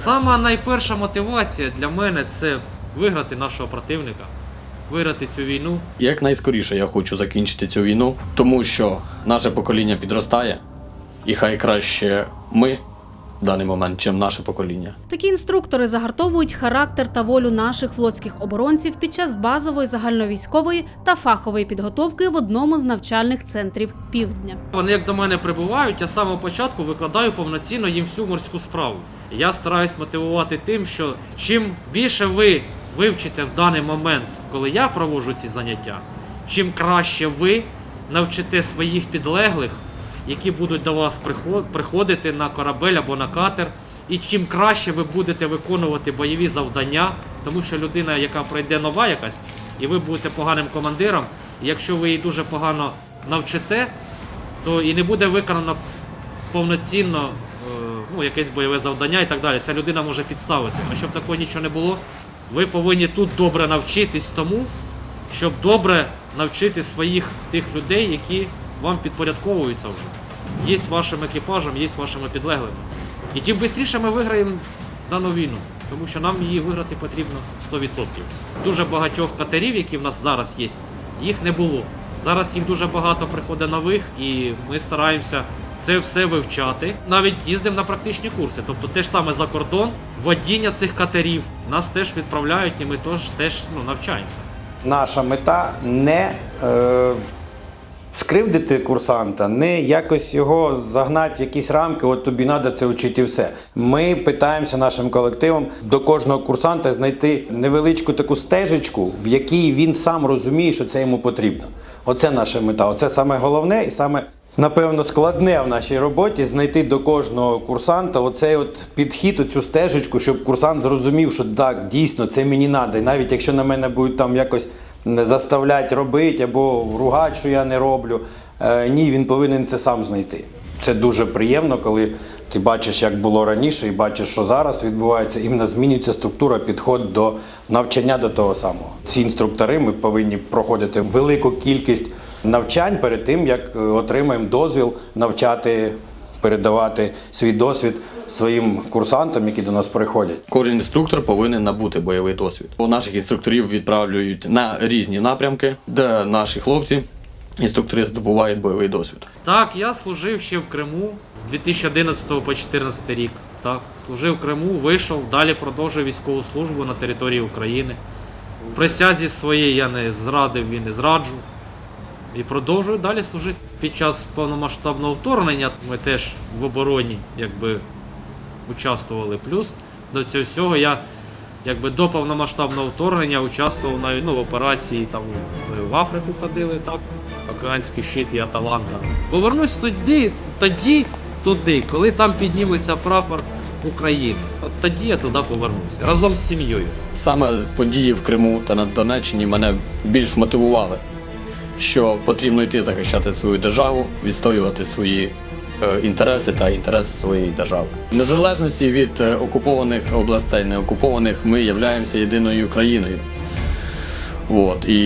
Сама найперша мотивація для мене це виграти нашого противника, виграти цю війну. Як найскоріше я хочу закінчити цю війну, тому що наше покоління підростає, і хай краще ми в даний момент, чим наше покоління. Такі інструктори загартовують характер та волю наших флотських оборонців під час базової загальновійськової та фахової підготовки в одному з навчальних центрів півдня. Вони як до мене прибувають, я з самого початку викладаю повноцінно їм всю морську справу. Я стараюсь мотивувати тим, що чим більше ви вивчите в даний момент, коли я проводжу ці заняття, чим краще ви навчите своїх підлеглих, які будуть до вас приходити на корабель або на катер, і чим краще ви будете виконувати бойові завдання, тому що людина, яка пройде нова якась, і ви будете поганим командиром, і якщо ви її дуже погано навчите, то і не буде виконано повноцінно е, ну, якесь бойове завдання і так далі. Ця людина може підставити. А щоб такого нічого не було, ви повинні тут добре навчитись тому, щоб добре навчити своїх тих людей, які вам підпорядковуються вже. Є вашим екіпажем, є вашими підлеглими. І тим швидше ми виграємо дану війну, тому що нам її виграти потрібно 100%. Дуже багатьох катерів, які в нас зараз є, їх не було. Зараз їх дуже багато приходить нових, і ми стараємося це все вивчати. Навіть їздимо на практичні курси. Тобто те ж саме за кордон, водіння цих катерів нас теж відправляють, і ми теж, теж ну, навчаємося. Наша мета не е, скривдити курсанта, не якось його загнати в якісь рамки, от тобі треба це вчити і все. Ми питаємося нашим колективом до кожного курсанта знайти невеличку таку стежечку, в якій він сам розуміє, що це йому потрібно. Оце наша мета. Оце саме головне і саме. Напевно, складне в нашій роботі знайти до кожного курсанта оцей от підхід, оцю стежечку, щоб курсант зрозумів, що так, дійсно, це мені треба. І навіть якщо на мене будуть там якось заставляти робити або ругати, що я не роблю, е, ні, він повинен це сам знайти. Це дуже приємно, коли ти бачиш, як було раніше, і бачиш, що зараз відбувається. Іменно змінюється структура, підход до навчання до того самого. Ці інструктори ми повинні проходити велику кількість навчань перед тим, як е, отримаємо дозвіл навчати, передавати свій досвід своїм курсантам, які до нас приходять. Кожен інструктор повинен набути бойовий досвід. Бо наших інструкторів відправляють на різні напрямки, де наші хлопці, інструктори здобувають бойовий досвід. Так, я служив ще в Криму з 2011 по 2014 рік. Так, служив в Криму, вийшов, далі продовжив військову службу на території України. Присязі своєї я не зрадив і не зраджу. І продовжую далі служити. Під час повномасштабного вторгнення ми теж в обороні якби участвували. Плюс до цього всього я якби до повномасштабного вторгнення участвував навіть ну, в операції там в Африку ходили, так? Океанський щит і Аталанта. Повернусь тоді, тоді туди, коли там підніметься прапор України. От тоді я туди повернуся разом з сім'єю. Саме події в Криму та на Донеччині мене більш мотивували, що потрібно йти захищати свою державу, відстоювати свої е, інтереси та інтереси своєї держави. Незалежності від е, окупованих областей, неокупованих, ми являємося єдиною країною. От, і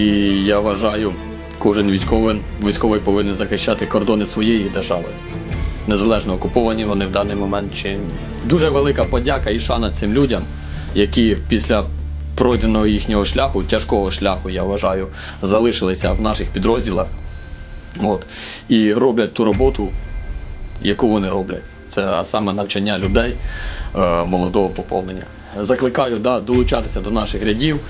я вважаю, кожен військовий, військовий повинен захищати кордони своєї держави. Незалежно окуповані вони в даний момент чи ні. Дуже велика подяка і шана цим людям, які після пройденого їхнього шляху, тяжкого шляху, я вважаю, залишилися в наших підрозділах. От, і роблять ту роботу, яку вони роблять. Це а саме навчання людей е, молодого поповнення. Закликаю да, долучатися до наших рядів,